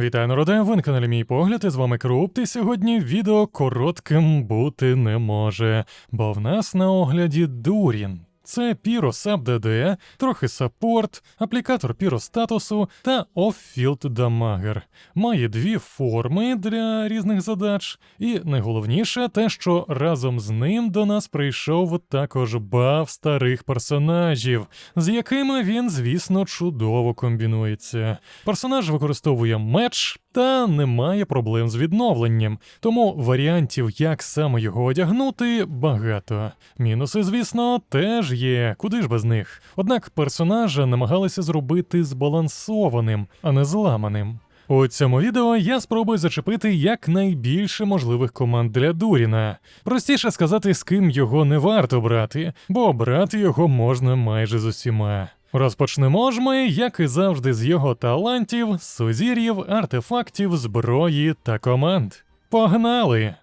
Вітаю народе, ви на каналі Мій Погляд, і з вами Крупт, і сьогодні відео коротким бути не може, бо в нас на огляді Дурін. Це Pyro Sub DD, трохи саппорт, аплікатор Pyro статусу та Off-Field Damager. Має дві форми для різних задач, і найголовніше те, що разом з ним до нас прийшов також баф старих персонажів, з якими він, звісно, чудово комбінується. Персонаж використовує меч та не має проблем з відновленням, тому варіантів, як саме його одягнути, багато. Мінуси, звісно, теж є, куди ж без них. Однак персонажа намагалися зробити збалансованим, а не зламаним. У цьому відео я спробую зачепити якнайбільше можливих команд для Дуріна. Простіше сказати, з ким його не варто брати, бо брати його можна майже з усіма. Розпочнемо ж ми, як і завжди, з його талантів, сузір'їв, артефактів, зброї та команд. Погнали!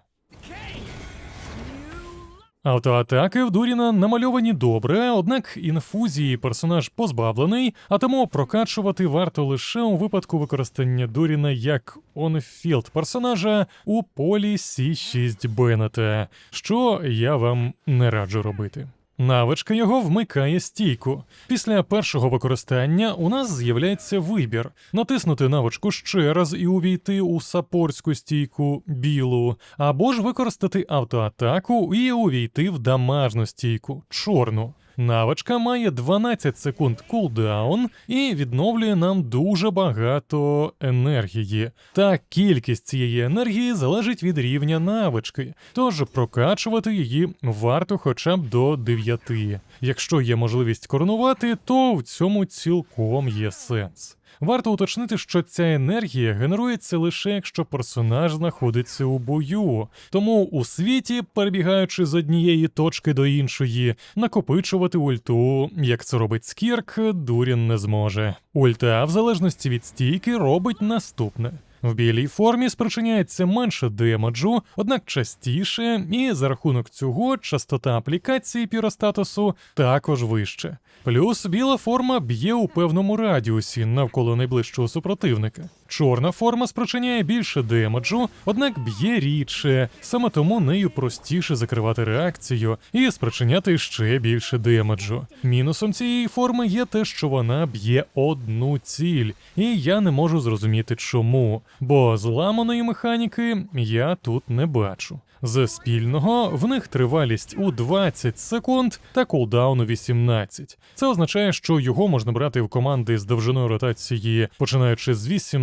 Автоатаки в Дуріна намальовані добре, однак інфузії персонаж позбавлений, а тому прокачувати варто лише у випадку використання Дуріна як онфілд персонажа у полі С6 Беннета, що я вам не раджу робити. Навичка його вмикає стійку. Після першого використання у нас з'являється вибір: натиснути навичку ще раз і увійти у сапорську стійку білу, або ж використати автоатаку і увійти в дамажну стійку чорну. Навичка має 12 секунд кулдаун і відновлює нам дуже багато енергії. Та кількість цієї енергії залежить від рівня навички, тож прокачувати її варто хоча б до 9. Якщо є можливість коронувати, то в цьому цілком є сенс. Варто уточнити, що ця енергія генерується лише якщо персонаж знаходиться у бою, тому у світі, перебігаючи з однієї точки до іншої, накопичувати ульту, як це робить Скірк, Дурін не зможе. Ульта, в залежності від стійки, робить наступне. В білій формі спричиняється менше демеджу, однак частіше, і за рахунок цього частота аплікації піростатусу також вище. Плюс біла форма б'є у певному радіусі навколо найближчого супротивника. Чорна форма спричиняє більше демеджу, однак б'є рідше, саме тому нею простіше закривати реакцію і спричиняти ще більше демеджу. Мінусом цієї форми є те, що вона б'є одну ціль, і я не можу зрозуміти чому, бо зламаної механіки я тут не бачу. З спільного в них тривалість у 20 секунд та кулдаун у 18. Це означає, що його можна брати в команди з довжиною ротації, починаючи з 18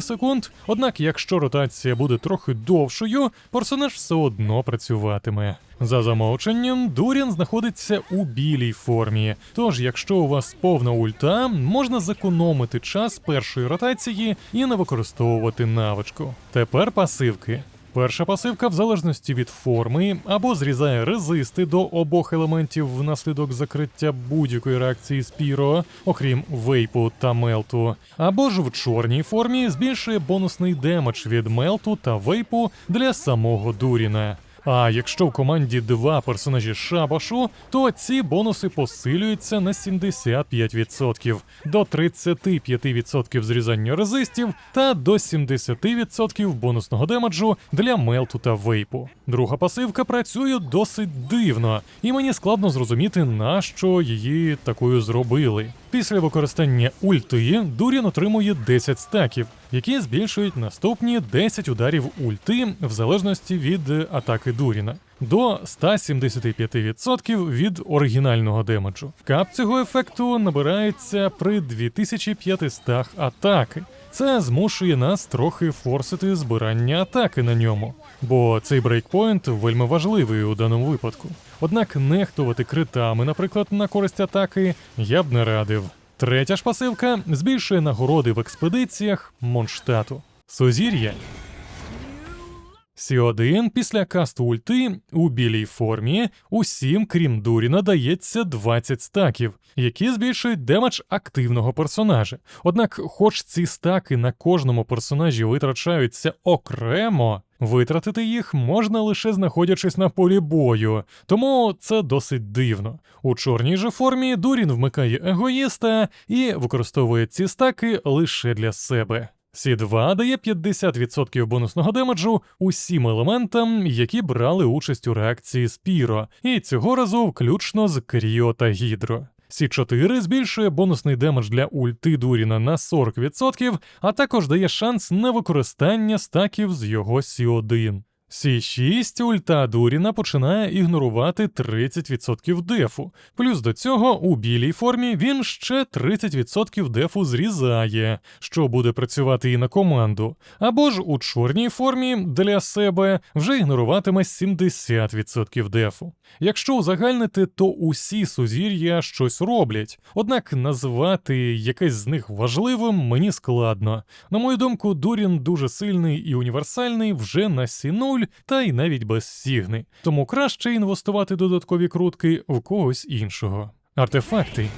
секунд. Однак, якщо ротація буде трохи довшою, персонаж все одно працюватиме. За замовченням, Дурін знаходиться у білій формі. Тож, якщо у вас повна ульта, можна зекономити час першої ротації і не використовувати навичку. Тепер пасивки. Перша пасивка, в залежності від форми, або зрізає резисти до обох елементів внаслідок закриття будь-якої реакції спіро, окрім вейпу та мелту, або ж в чорній формі збільшує бонусний демедж від мелту та вейпу для самого Дуріна. А якщо в команді два персонажі шабашу, то ці бонуси посилюються на 75%, до 35% зрізання резистів та до 70% бонусного демеджу для мелту та вейпу. Друга пасивка працює досить дивно, і мені складно зрозуміти, на що її такою зробили. Після використання ульти Дурін отримує 10 стаків, які збільшують наступні 10 ударів ульти в залежності від атаки Дуріна. До 175% від оригінального демеджу. Кап цього ефекту набирається при 2500 атаки. Це змушує нас трохи форсити збирання атаки на ньому, бо цей брейкпойнт вельми важливий у даному випадку. Однак нехтувати критами, наприклад, на користь атаки, я б не радив. Третя ж пасивка збільшує нагороди в експедиціях Монштату. Сузір'я. Сі1 після касту ульти у білій формі усім, крім Дуріна, дається 20 стаків, які збільшують демедж активного персонажа. Однак, хоч ці стаки на кожному персонажі витрачаються окремо, витратити їх можна лише знаходячись на полі бою, тому це досить дивно. У чорній же формі Дурін вмикає егоїста і використовує ці стаки лише для себе. Сі 2 дає 50% бонусного демеджу усім елементам, які брали участь у реакції Спіро, і цього разу включно з Кріо та Гідро. Сі 4 збільшує бонусний демедж для ульти Дуріна на 40%, а також дає шанс на використання стаків з його Сі 1 Сі6 ульта Дуріна починає ігнорувати 30% дефу. Плюс до цього у білій формі він ще 30% дефу зрізає, що буде працювати і на команду. Або ж у чорній формі для себе вже ігноруватиме 70% дефу. Якщо узагальнити, то усі сузір'я щось роблять, однак назвати якесь з них важливим мені складно. На мою думку, Дурін дуже сильний і універсальний вже на Сі0, та й навіть без сігни, тому краще інвестувати додаткові крутки в когось іншого. Артефакти.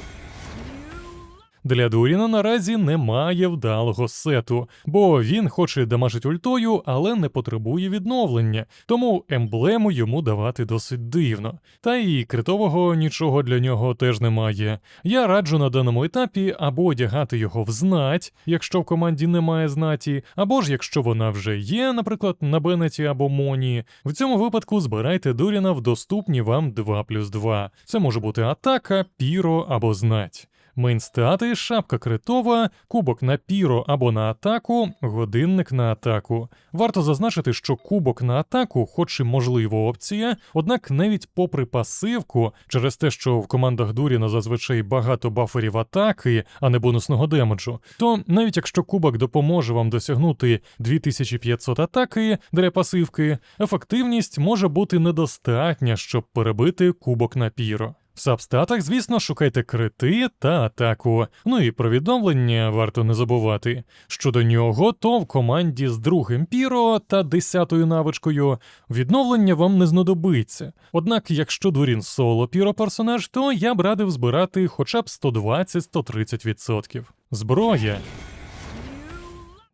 Для Дуріна наразі немає вдалого сету, бо він хоче дамажить ультою, але не потребує відновлення, тому емблему йому давати досить дивно. Та і критового нічого для нього теж немає. Я раджу на даному етапі або одягати його в знать, якщо в команді немає знаті, або ж якщо вона вже є, наприклад, на Бенеті або Моні. В цьому випадку збирайте Дуріна в доступні вам 2 плюс 2. Це може бути атака, піро або знать. Мейнстати, шапка критова, кубок на піро або на атаку, годинник на атаку. Варто зазначити, що кубок на атаку, хоч і можлива опція, однак навіть попри пасивку, через те, що в командах Дуріна зазвичай багато баферів атаки, а не бонусного демеджу, то навіть якщо кубок допоможе вам досягнути 2500 атаки для пасивки, ефективність може бути недостатня, щоб перебити кубок на піро. В сабстатах, звісно, шукайте крити та атаку. Ну і про відновлення варто не забувати. Щодо нього, то в команді з другим піро та десятою навичкою відновлення вам не знадобиться. Однак, якщо дурін соло піро персонаж, то я б радив збирати хоча б 120-130%. Зброя.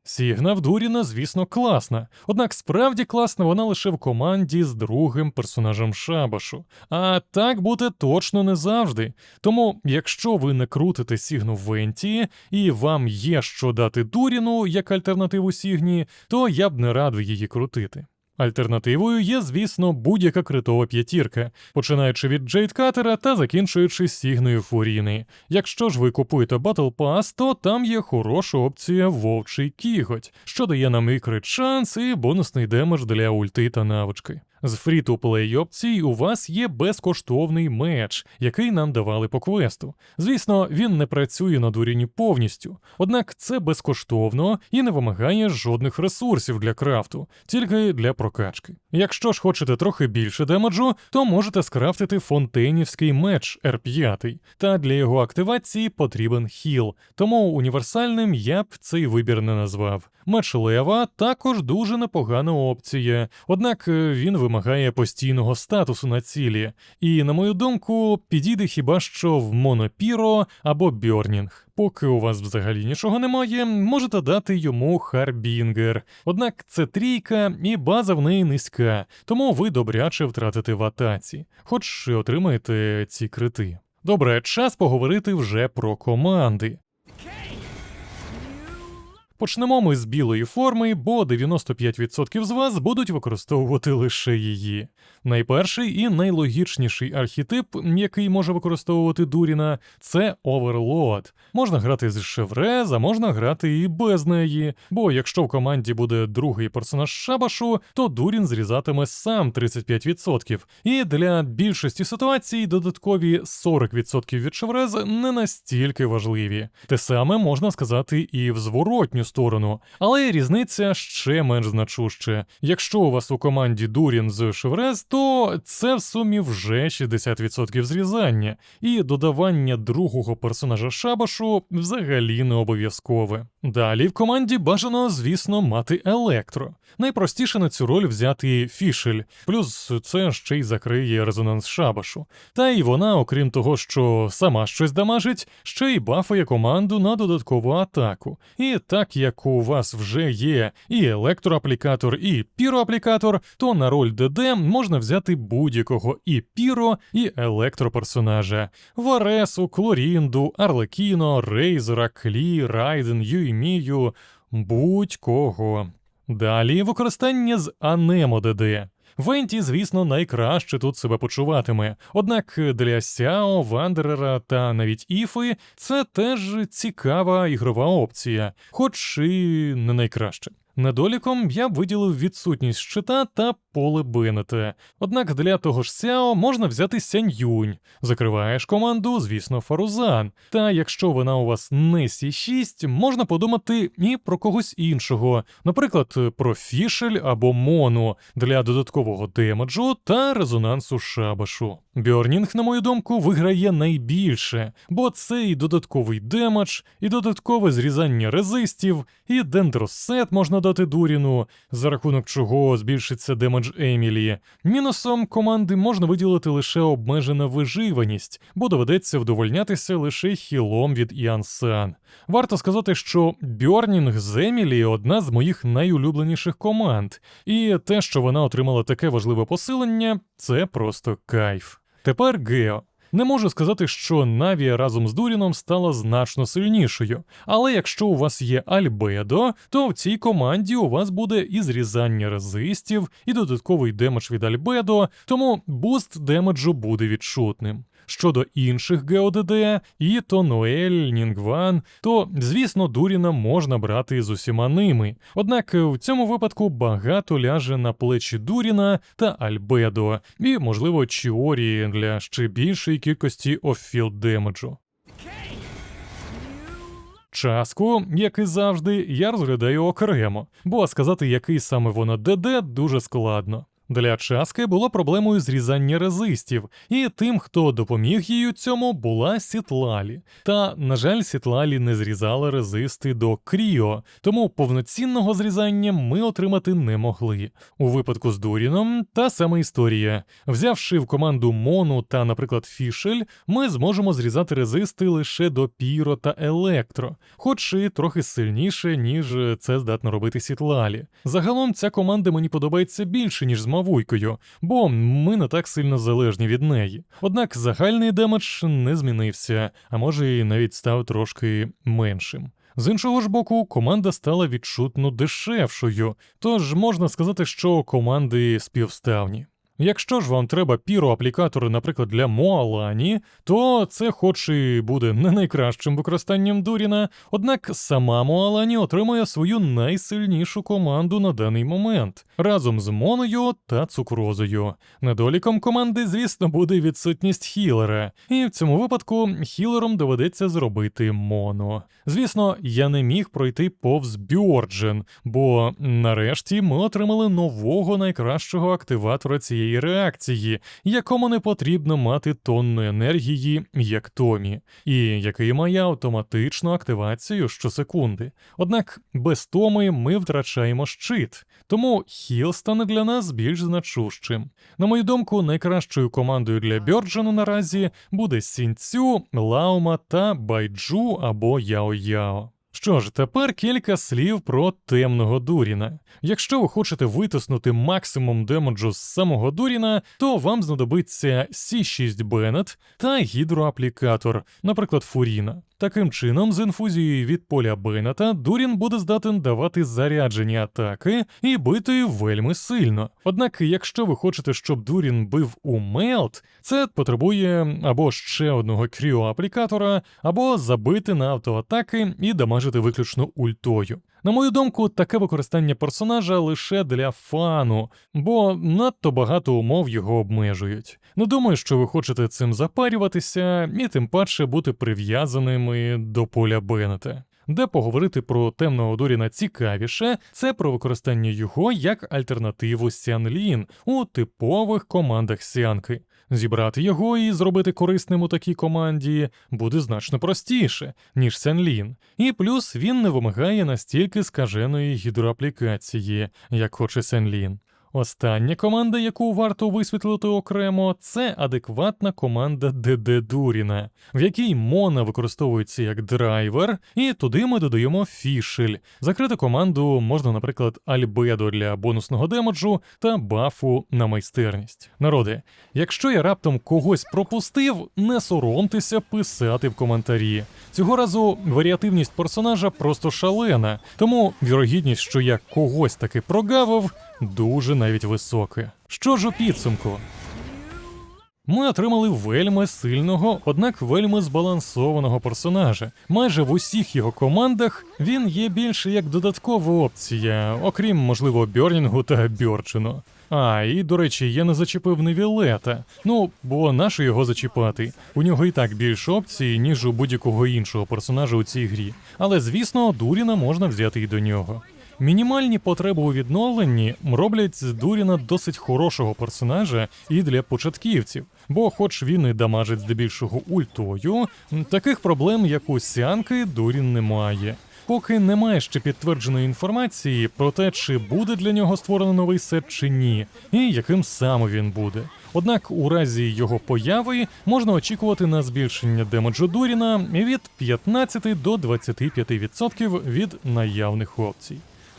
Сігна Дуріна, звісно, класна, однак справді класна вона лише в команді з другим персонажем Шабашу. А так буде точно не завжди. Тому, якщо ви не крутите Сігну в Венті і вам є що дати Дуріну як альтернативу Сігні, то я б не радив її крутити. Альтернативою є, звісно, будь-яка критова п'ятірка, починаючи від Джейд Катера та закінчуючи Сігною Фуріни. Якщо ж ви купуєте Battle Pass, то там є хороша опція Вовчий Кіготь, що дає нам і шанс, і бонусний демедж для ульти та навички. З фрі-то-плей опцій у вас є безкоштовний меч, який нам давали по квесту. Звісно, він не працює на дуріні повністю, однак це безкоштовно і не вимагає жодних ресурсів для крафту, тільки для прокачки. Якщо ж хочете трохи більше демеджу, то можете скрафтити фонтейнівський меч R5, та для його активації потрібен хіл, тому універсальним я б цей вибір не назвав. Меч лева також дуже непогана опція, однак е, він вимагає постійного статусу на цілі, і, на мою думку, підійде хіба що в Монопіро або Бьорнінг. Поки у вас взагалі нічого немає, можете дати йому Харбінгер. Однак це трійка, і база в неї низька, тому ви добряче втратите в атаці, хоч і отримаєте ці крити. Добре, час поговорити вже про команди. Почнемо ми з білої форми, бо 95% з вас будуть використовувати лише її. Найперший і найлогічніший архетип, який може використовувати Дуріна, це Оверлорд. Можна грати з Шеврез, а можна грати і без неї. Бо якщо в команді буде другий персонаж Шабашу, то Дурін зрізатиме сам 35%. І для більшості ситуацій додаткові 40% від Шеврез не настільки важливі. Те саме можна сказати і в зворотню сторону, але різниця ще менш значуща. Якщо у вас у команді Дурін з Шеврез, то це в сумі вже 60% зрізання, і додавання другого персонажа Шабашу взагалі не обов'язкове. Далі в команді бажано, звісно, мати електро. Найпростіше на цю роль взяти фішель, плюс це ще й закриє резонанс шабашу. Та й вона, окрім того, що сама щось дамажить, ще й бафає команду на додаткову атаку. І так як у вас вже є і електроаплікатор, і піроаплікатор, то на роль ДД можна взяти будь-якого і піро, і електроперсонажа: Варесу, Клорінду, Арлекіно, Рейзера, Клі, Райден, Юймію, будь-кого. Далі використання з Анемо ДД. Венті, звісно, найкраще тут себе почуватиме. Однак для Сяо, Вандерера та навіть Іфи це теж цікава ігрова опція, хоч і не найкраще. Недоліком я б виділив відсутність щита та поле Беннета. Однак для того ж Сяо можна взяти Сянь Юнь. Закриваєш команду, звісно, Фарузан. Та якщо вона у вас не Сі6, можна подумати і про когось іншого, наприклад, про Фішель або Мону для додаткового демеджу та резонансу шабашу. Бьорнінг, на мою думку, виграє найбільше, бо це і додатковий демедж, і додаткове зрізання резистів, і дендросет можна дати Дуріну, за рахунок чого збільшиться демедж Емілі. Мінусом команди можна виділити лише обмежена виживаність, бо доведеться вдовольнятися лише хілом від Іан Сан. Варто сказати, що Бьорнінг з Емілі одна з моїх найулюбленіших команд, і те, що вона отримала таке важливе посилення, це просто кайф. Тепер Гео. Не можу сказати, що Навія разом з Дуріном стала значно сильнішою, але якщо у вас є Альбедо, то в цій команді у вас буде і зрізання резистів, і додатковий демедж від Альбедо, тому буст демеджу буде відчутним. Щодо інших ГОДД, і то Ноель, Нінгван, то, звісно, Дуріна можна брати з усіма ними. Однак в цьому випадку багато ляже на плечі Дуріна та Альбедо, і, можливо, Чіорі для ще більшої кількості оффілд демеджу. Частку, як і завжди, я розглядаю окремо, бо сказати, який саме вона ДД, дуже складно. Для Часки було проблемою зрізання резистів, і тим, хто допоміг їй у цьому, була Сітлалі. Та, на жаль, Сітлалі не зрізала резисти до Кріо, тому повноцінного зрізання ми отримати не могли. У випадку з Дуріном та сама історія. Взявши в команду Мону та, наприклад, Фішель, ми зможемо зрізати резисти лише до Піро та Електро, хоч і трохи сильніше, ніж це здатно робити Сітлалі. Загалом ця команда мені подобається більше, ніж з Мавуйкою, бо ми не так сильно залежні від неї. Однак загальний демедж не змінився, а може і навіть став трошки меншим. З іншого ж боку, команда стала відчутно дешевшою, тож можна сказати, що команди співставні. Якщо ж вам треба піроаплікатори, наприклад, для Моалані, то це хоч і буде не найкращим використанням Дуріна, однак сама Моалані отримує свою найсильнішу команду на даний момент разом з Моною та цукрозою. Недоліком команди, звісно, буде відсутність хілера, і в цьому випадку хілером доведеться зробити Моно. Звісно, я не міг пройти повз Бьорджен, бо нарешті ми отримали нового найкращого активатора цієї реакції, якому не потрібно мати тонну енергії, як Томі, і який має автоматичну активацію щосекунди. Однак без Томи ми втрачаємо щит, тому хіл стане для нас більш значущим. На мою думку, найкращою командою для Бьорджену наразі буде Сінцю, Лаума та Байджу або Яо-Яо. Що ж, тепер кілька слів про темного Дуріна. Якщо ви хочете витиснути максимум демеджу з самого Дуріна, то вам знадобиться C6 Беннет та гідроаплікатор, наприклад, Фуріна. Таким чином, з інфузією від поля Беннета Дурін буде здатен давати заряджені атаки і бити вельми сильно. Однак, якщо ви хочете, щоб Дурін бив у Мелт, це потребує або ще одного кріоаплікатора, або забити на автоатаки і дамажити виключно ультою. На мою думку, таке використання персонажа лише для фану, бо надто багато умов його обмежують. Не думаю, що ви хочете цим запарюватися, і тим паче бути прив'язаними до поля Беннета. Де поговорити про темного Доріна цікавіше, це про використання його як альтернативу Сянлін у типових командах Сянки. Зібрати його і зробити корисним у такій команді буде значно простіше, ніж Сянлін. І плюс він не вимагає настільки скаженої гідроаплікації, як хоче Сянлін. Остання команда, яку варто висвітлити окремо, це адекватна команда ДД Дуріна, в якій Мона використовується як драйвер, і туди ми додаємо фішель. Закрити команду можна, наприклад, Альбедо для бонусного демеджу та бафу на майстерність. Народи, якщо я раптом когось пропустив, не соромтеся писати в коментарі. Цього разу варіативність персонажа просто шалена, тому вірогідність, що я когось таки прогавив, дуже навіть високе. Що ж у підсумку? Ми отримали вельми сильного, однак вельми збалансованого персонажа. Майже в усіх його командах він є більше як додаткова опція, окрім, можливо, Бьорнінгу та Бьорчину. А, і до речі, я не зачепив Невілета. Ну, бо нащо його зачіпати? У нього і так більше опцій, ніж у будь-якого іншого персонажа у цій грі. Але звісно, Дуріна можна взяти і до нього. Мінімальні потреби у відновленні роблять з Дуріна досить хорошого персонажа і для початківців, бо, хоч він і дамажить здебільшого ультою, таких проблем, як у Сянки, Дурін не має. Поки немає ще підтвердженої інформації про те, чи буде для нього створено новий сет чи ні, і яким саме він буде. Однак у разі його появи можна очікувати на збільшення демеджу Дуріна від 15 до 25% від наявних опцій.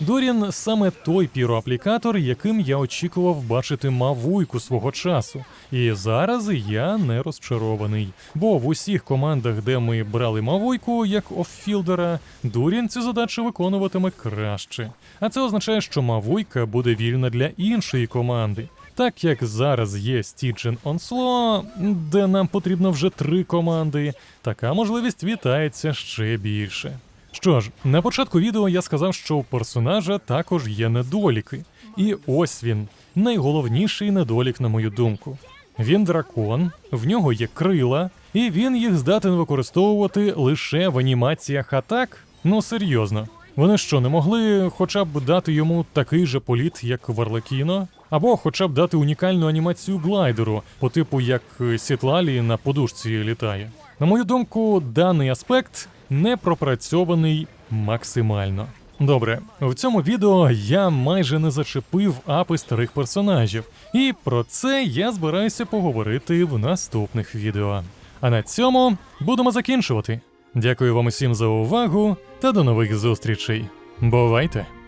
Дорін саме той піроаплікатор, яким я очікував бачити Мавуйку свого часу. І зараз я не розчарований. Бо в усіх командах, де ми брали Мавуйку як оффілдера, Дурін цю задачу виконуватиме краще. А це означає, що Мавуйка буде вільна для іншої команди. Так як зараз є Стіджен Онсло, де нам потрібно вже три команди, така можливість вітається ще більше. Що ж, на початку відео я сказав, що у персонажа також є недоліки. І ось він, найголовніший недолік, на мою думку. Він дракон, в нього є крила, і він їх здатен використовувати лише в анімаціях атак. Ну серйозно. Вони що, не могли хоча б дати йому такий же політ, як Варлекіно? Або хоча б дати унікальну анімацію глайдеру, по типу як е, Сітлалі на подушці літає. На мою думку, даний аспект не пропрацьований максимально. Добре, в цьому відео я майже не зачепив апи старих персонажів, і про це я збираюся поговорити в наступних відео. А на цьому будемо закінчувати. Дякую вам усім за увагу та до нових зустрічей. Бувайте!